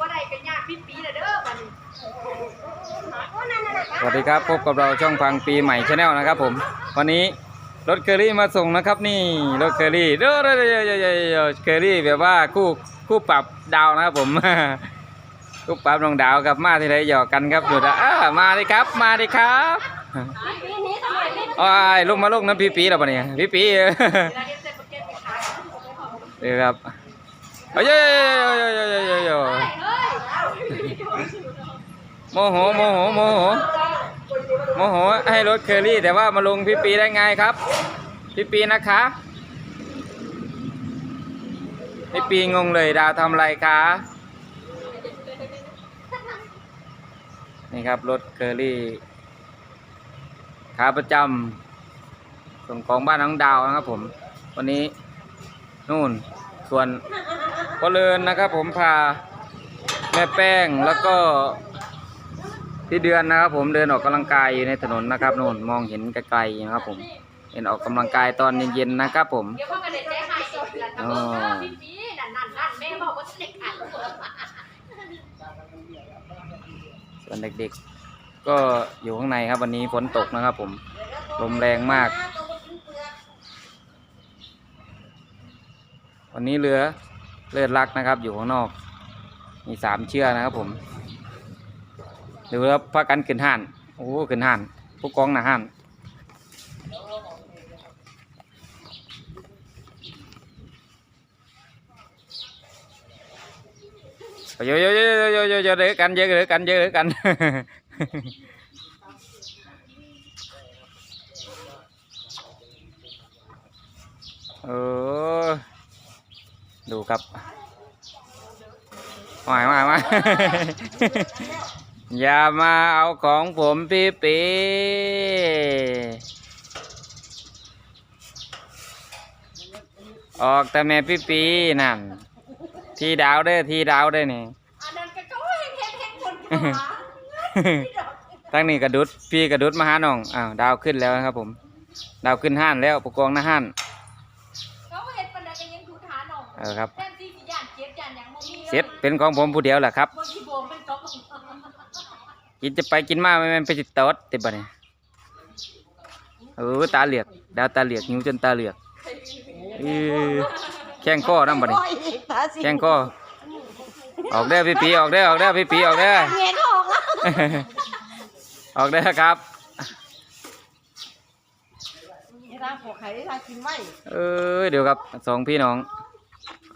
บ่ได้ก็ยากปีปีละเด้อบัดนี้สวัสดีครับพบกับเราช่องพังปีใหม่ชาแนลนะครับ ผม วันนี้รถเคอรี่มาส่งนะครับ นี่รถเคอรี่เด้อเด้อเด้อเด้อเด้อเคอรี่แบบว่าคู่คู่ปรับดาวนะครับผมคู่ปรับน้องดาวกับมาที่ไหนหยอกกันครับอยู่นะอ่ามาเลยครับ มาเลยครับอ้ายลงมาลงน้ำพี่ปีแล้วปะเนี่ยพี่ปีเดเสร็จบ่เก็บไปขายเดี๋ยวครับเอ้ยเอ้ยเอ้ยเอ้ยเอ้ย โมโหโมโหโมโหโมโหให้รถเคอรี่ แต่ว่ามาลงพี่ปีได้ไงครับ พี่ปีนะคะพี่ปีงงเลยดาวทำอะไรคะนี่ครับรถเคอรี่ขาประจำส่งของบ้านน้องดาวนะครับผม วันนี้นู่นส่วนก็เลินนะครับผมพา ม่แป้งแล้วก็พี่เดือนนะครับผมเดินออกกำลังกายอยู่ในถนนนะครับนู่นมองเห็นไกลๆนะครับ ผมเห็นออกกำลังกายตอนเย็นๆนะครับ ผมเดี๋ยวเขาก็ได้แจ้งให้อีกแล้วก็เด้อปีปีนั่นนั่นนั่นแม่บอกว่าสิได้ขายส่วนเด็กๆ ก็อยู่ข้างในครับวันนี้ฝนตกนะครับ ผมลมแรงมาก วันนี้เรือเลือดรักนะครับ อยู่ข้างนอก มีสามเชือกนะครับผมดูแล้วพักกันขึ้นห่านโอ้ขึ้นห่านผู้กองหนาห่านเยอะเยอะเยอะเยอะเยอะเยอะเยอะกันเยอะเยอะกันเยอะกันเออดูครับ มามามาอย่ามาเอาของผมพี่ปีออกแต่แม่พี่ปีนั่น ทีดาวเด้อทีดาวเด้อนี่อันนั้นก็เขาเฮ็ดเฮ็ดเฮ็ดคนเข้ามาตั้งนี่กระดุดพี่กระดุดมาหาน้องอ้าวดาวขึ้นแล้วนะครับ ผม ดาวขึ้นห้านแล้วประกองหน้าห้านเขาเฮ็ดปานใดก็ยังถูฐานน้องเออครับ เสร็จเป็นของผมผู้เดียวแหละครับบ่สิโบมเป็นตกกินจะไปกินมาไม่แม่นไปติดตอดติดบ่เนี่ยเออตาเหลือกดาวตาเหลือกนิ้วจนตาเหลือกเออแข้งข้อนั่นบ่เนี่ยแข้งข้อออกได้อพี่ปีออกได้อออกได้อพี่ปีออกได้อเงี้ยออกแล้วออกได้อครับทางผัวไข่ทางกินไว้เออเดี๋ยวครับสองพี่น้อง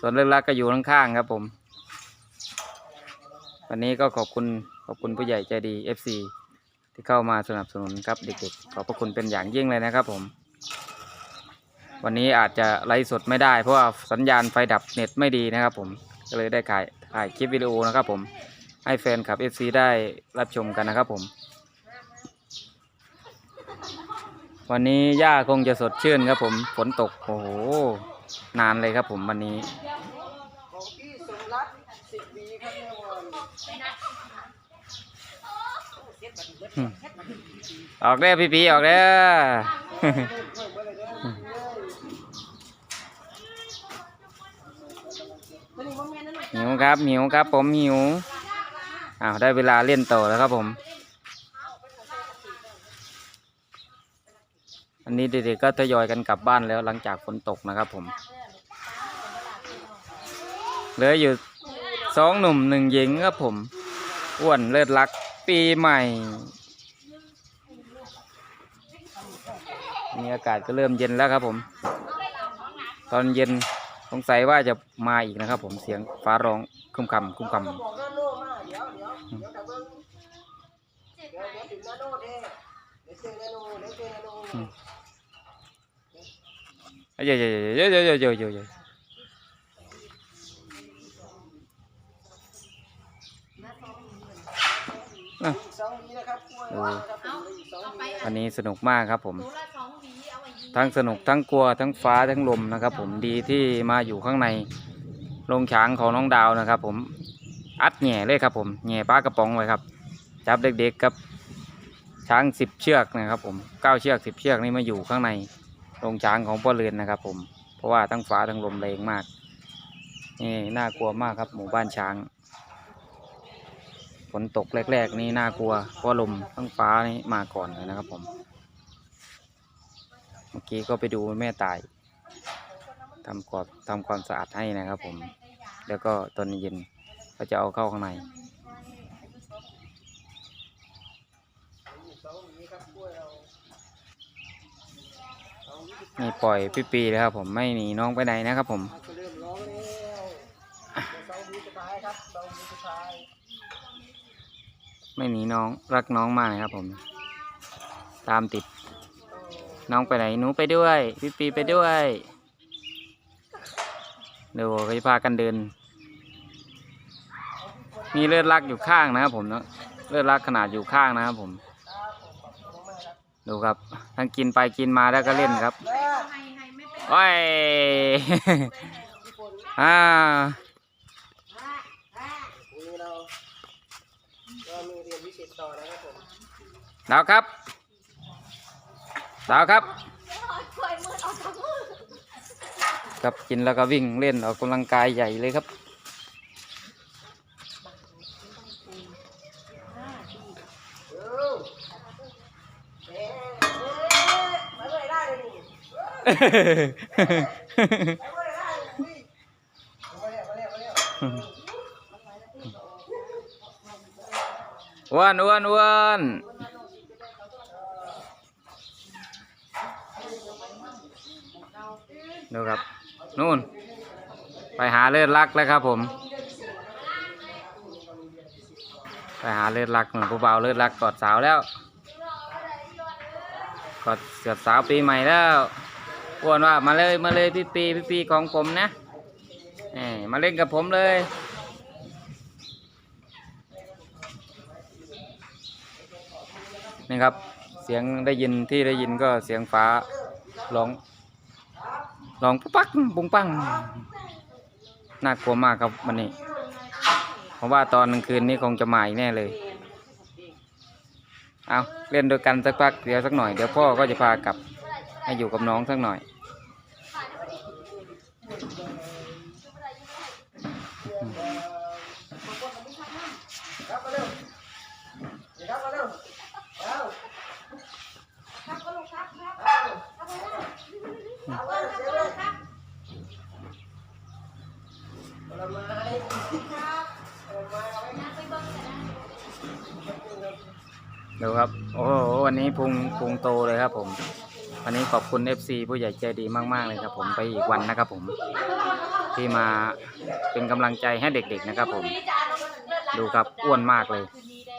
ส่วนเรื่องรักก็อยู่ข้างๆครับผม วันนี้ก็ขอบคุณขอบคุณผู้ใหญ่ใจดี FC ที่เข้ามาสนับสนุนครับเด็กๆขอบพระคุณเป็นอย่างยิ่งเลยนะครับผม วันนี้อาจจะไลฟ์สดไม่ได้ เพราะว่าสัญญาณไฟดับเน็ตไม่ดีนะครับผมก็เลยได้ถ่ายถ่ายคลิปวิดีโอนะครับผมให้แฟนคลับ FC ได้รับชมกันนะครับผม วันนี้ย่าคงจะสดชื่นครับผมฝนตกโอ้โหนานเลยครับผมวันนี้ ของพี่สมรักสิบปีครับแม่ว ออกได้อพี่ปีออกได้อมันนี่มันแม่นั่นหิวครับหิวครับ ผมหิวอ้าวได้เวลาเล่นต่อแล้วครับผม อันนี้เด็กๆก็ทยอยกันกลับบ้านแล้วหลังจากฝนตกนะครับผมเหลืออยู่ สองหนุ่มหนึ่งหญิงครับผมอ้วนเลิศลักปีใหม่มีอากาศก็เริ่มเย็นแล้วครับผม ตอนเย็นสงสัยว่าจะมาอีกนะครับผมเสียงฟ้าร้องคุ้มคำคุ้มคำเดี๋ยวเดี๋ยวเดี๋ยวเดี๋ยวเดี๋ยวถึงหน้าโน้ตเอเดี๋ยว อีกสองวีนะครับกล้วยว่านะครับเป็นอีกสองวี วันนี้สนุกมากครับผม ตัวละสองหวีเอาไว้ยิง ทั้งสนุกทั้งกลัวทั้งฟ้าทั้งลมนะครับ ผมดีที่มาอยู่ข้างในโรงช้างของน้องดาวนะครับ ผมอัดแหง่เลยครับ ผมแหง่ปลากระป๋องไว้ครับ จับเด็กๆกับ ช้างสิบเชือกนะครับ ผมเก้าเชือกสิบเชือกนี่มาอยู่ข้างในโรงช้างของพ่อเรือนนะครับ ผมเพราะว่าทั้งฟ้าทั้งลมแรงมากนี่น่ากลัวมากครับ หมู่บ้านช้าง นตกแรก ๆ นี่น่ากลัวเพราะลมทั้งฟ้านี่มาก่อนเลยนะครับผม เมื่อกี้ก็ไปดูแม่ตายทำความทำความสะอาดให้นะครับผม แล้วก็ตอนเย็นก็จะเอาเข้าข้างในนี่ปล่อยพี่ปีเลยครับผมไม่หนีน้องไปไหนนะครับผม ท้ายก็เริ่มร้องแล้วเดี๋ยวสองหวีสุดท้ายครับสองหวีสุดท้าย ไม่หนีน้องรักน้องมากนะครับผม ตามติด น้องไปไหนหนูไปด้วยพี่ปีไปด้วยเดี๋ยวเขาจะพากันเดิน มีเลือดรักอยู่ข้างนะครับผมเนาะเลือดรักขนาดอยู่ข้างนะครับผม ดูครับทั้งกินไปกินมาแล้วก็เล่นครับไม่เป็นโอ้ย อ่า วันนี้เราก็มีเรี ยนวิเศษต่อนะครับผมดาวครับดาวครับช่วยมือออกจากมือครับกินแล้วก็วิ่งเล่นออกกำลังกายใหญ่เลยครับเออเอ๊ะเอ๊ะมาเลยได้เลยนี่มาเลยได้เลยอุ้ยมาเร็วมาเร็วมาเร็ว อ้วนอ้วนอ้วนดูครับ นู่น ไปหาเลือดรักแล้วครับผม ไปหาเลือดรักเหมือนผู้เบาเลือดรักกอดสาวแล้ว กอดเกือบสาวปีใหม่แล้วอ้วนว่ามาเลยมาเลยพี่ปีพี่ปีของผมนะมาเล่นกับผมเลย นี่ครับ เสียงได้ยินที่ได้ยินก็เสียงฟ้าร้องร้องปุ๊บปักปุ้งปังน่ากลัวมากครับวันนี้ เพราะว่าตอนกลางคืนนี้คงจะมาอีกแน่เลย เอาเล่นด้วยกันสักพักเดี๋ยวสักหน่อยเดี๋ยวพ่อก็จะพากลับให้อยู่กับน้องสักหน่อย ครับมาเร็วเดี๋ยวครับมาเร็วเอา ครับก็ลูกครับครับ เอา ครับไปได้ เอา เอ เร็ อ ว ครับ เร็ก็วลูกครับผลไม้ไม้เอาไว้นะไปเบิ่งกันนะดูครับ โอ้โหวันนี้พุงพุงโตเลยครับ ผม วันนี้ขอบคุณ FC ผู้ใหญ่ใจดีมาก ๆ เลยครับ ผมไปอีกวันนะครับ ผม ที่มาเป็นกำลังใจให้เด็ก ๆ นะครับ ผม ดูครับอ้วนมากเลย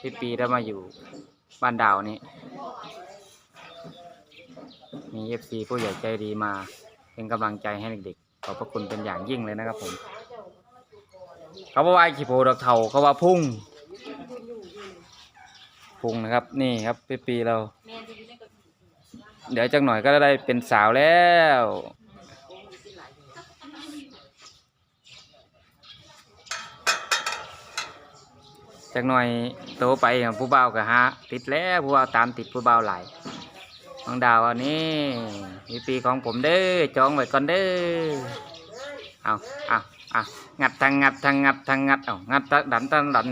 พี่ปีได้มาอยู่บ้านดาวนี้มี FC ผู้ใหญ่ใจดีมา เป็นกำลังใจให้เด็กๆขอบพระคุณเป็นอย่างยิ่งเลยนะครับ ผม เขาบอกว่าขี่โพดอกเถาเขาว่าพุ่ง พุ่งนะครับ นี่ครับพี่ปีเรา เดี๋ยวจักหน่อยก็ได้เป็นสาวแล้วจักหน่อยโตไปผู้เบากับฮะติดแล้วผู้เบาตามติดผู้เบาวหลายน้องดาวอันนี้มีปีของผมเด้อจองไว้ก่อนเด้อเอาเอา อางัดทางงัดทางงัดทางงัดเอางัดตะดันตะดัน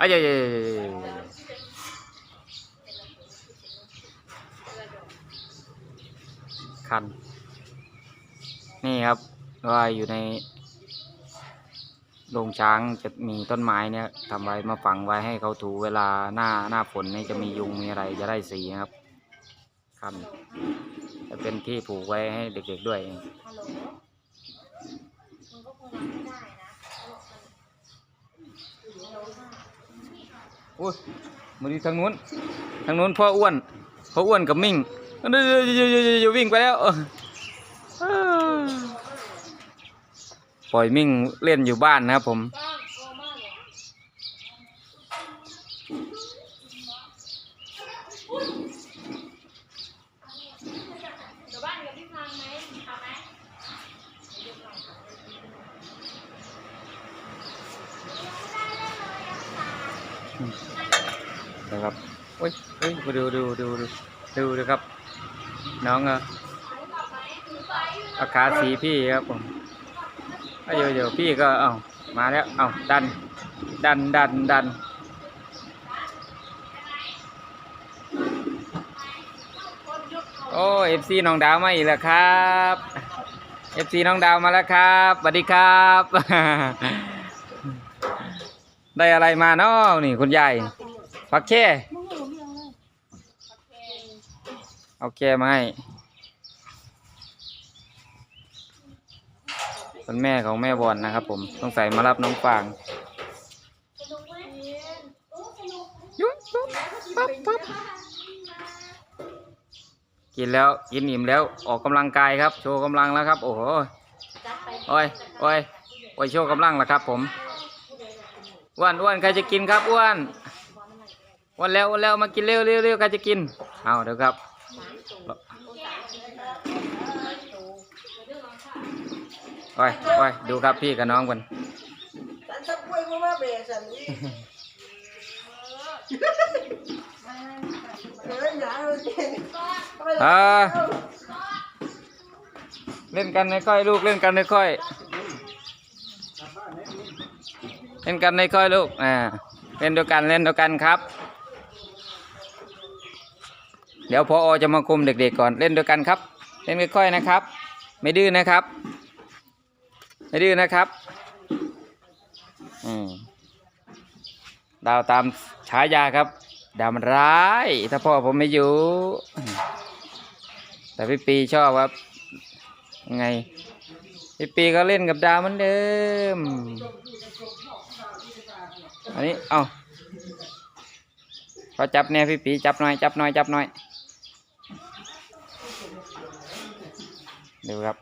อ้ยเอ้ยคัน นี่ครับว่าอยู่ในโรงช้างจะมีต้นไม้เนี่ยทำไว้มาฝังไว้ให้เขาถูเวลาหน้าหน้าฝนนี่จะมียุงมีอะไรจะได้สีนะครับคันจะเป็นที่ผูกไว้ให้เด็กๆด้วย โหลมึงก็คงรับไม่ได้นะอุ้ยมาดีทางนู้น ทางนู้นพ่ออ้วนพ่ออ้วนกับมิ่งเดี๋ยววิ่งไปแล้วปล่อยมิ่งเล่นอยู่บ้านนะครับผมากเลยเดี๋ยวบ้านกับพี่พังไหมเอาไหม นะครับโอ้ยเฮ้ยมาดูดูดูดูดูดูครับ น้องอะอาขาสีพี่ครับผมเอาเดี๋ยวเดี๋ยวพี่ก็เอามาแล้วเอาดัน ดันดันดันโอ้เอฟซีน้องดาวมาอีกแล้วครับเอฟซีน้องดาวมาแล้วครับสวัสดีครับ ได้อะไรมาเนาะนี่คุณยาย ปักแค่เอาแค่มาให้คุณแม่ของแม่บอลนะครับผมต้องใส่มารับน้องฟางยุ๊บยุ๊บปั๊บปั๊บกินแล้วกินอิ่มแล้วออกกำลังกายครับ โชว์กำลังแล้วครับ โอ้โหโอ้ยโอ้ยโอ้ยโชว์กำลังแล้วครับ ผมอ้วนอ้วนใครจะกินครับอ้วน วนแล้วอ้วนแล้วมากินเร็วเร็วเร็วใครจะกินเอาเดี๋ยวครับโอ้ยโอ้ยดูครับพี่กับน้องกันสันสักกล้วยมามาเบะสันนี่เฮ้ยหนาเลยเก่งเออเล่นกันในค่อยลูกเล่นกันในค่อย เล่นกันในค่อยลูกอ่าเล่นเดียวกันเล่นเดียวกันครับ เดี๋ยวพออจะมาคุมเด็กๆก่อนเล่นเดียกันครับ เล่นค่อยๆนะครับ ไม่ดื้อนะครับ ไม่ดื้อนะครับอืมดาวตามฉายาครับ ดาวมันร้าย ถ้าพ่อผมไม่อยู่ แต่พี่ปีชอบครับ ไง พี่ปีก็เล่นกับดาวเหมือนเดิม อันนี้ เอาขอจับแน่พี่ปีจับหน่อย จับหน่อย จับหน่อย ดูครับ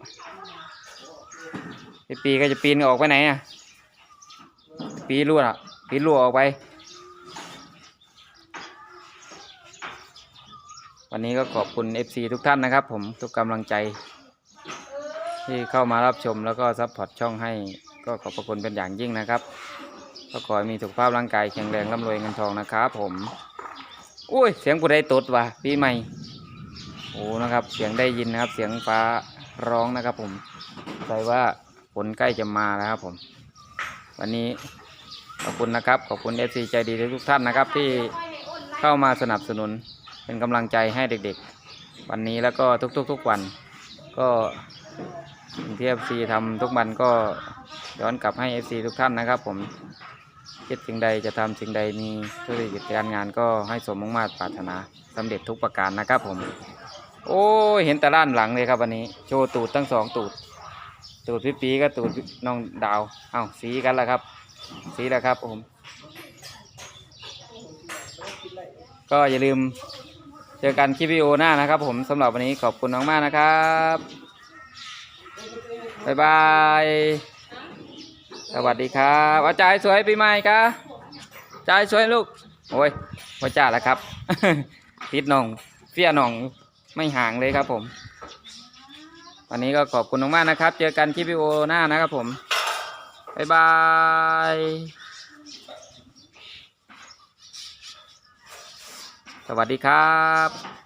พี่ปีก็จะปีนออกไปไหนอะ ปีรั่วอะ ปีรั่วออกไป วันนี้ก็ขอบคุณ FC ทุกท่านนะครับ ผมทุกกำลังใจ ที่เข้ามารับชมแล้วก็ซัพพอร์ตช่องให้ก็ขอบพระคุณเป็นอย่างยิ่งนะครับ ก็ขอให้มีสุขภาพร่างกายแข็งแรงร่ำรวยเงินทองนะครับผมอุ้ย เสียงผู้ใดตดวะปีใหม่โอ้นะครับ เสียงได้ยินนะครับ เสียงฟ้า ร้องนะครับผมแปลว่าฝนใกล้จะมาแล้วครับผม วันนี้ขอบคุณนะครับ ขอบคุณ FC ใจดีทุกท่านนะครับ ที่เข้ามาสนับสนุนเป็นกำลังใจให้เด็กๆ วันนี้แล้วก็ทุกๆทุกวัน ก็สิ่งที่ FC ทำทุกวันก็ย้อนกลับให้ FC ทุกท่านนะครับ ผมคิดสิ่งใดจะทำสิ่งใดมีธุรกิจการงานก็ให้สมมุ่งมาตรปรารถนาสำเร็จทุกประการนะครับผม โอ้ยเห็นแต่ล้านหลังเลยครับวันนี้ โชว์ตูดทั้งสองตูด ตูดพี่ปีก็ตูดน้องดาว เอ้าสีกันแล้วครับ สีแล้วครับผม ก็อย่าลืมเจอกันคลิปวิดีโอหน้านะครับ ผมสำหรับวันนี้ขอบคุณน้องมากนะครับบ๊ายบาย สวัสดีครับอาจารย์สวยปีใหม่ครับอาจารย์สวยลูก โอ้ยพ่อจ่าแล้วครับ ติดน่องเฟียน่อง ไม่ห่างเลยครับผม วันนี้ก็ขอบคุณมากๆนะครับ เจอกันคลิปวิดีโอหน้านะครับผม บ๊ายบายสวัสดีครับ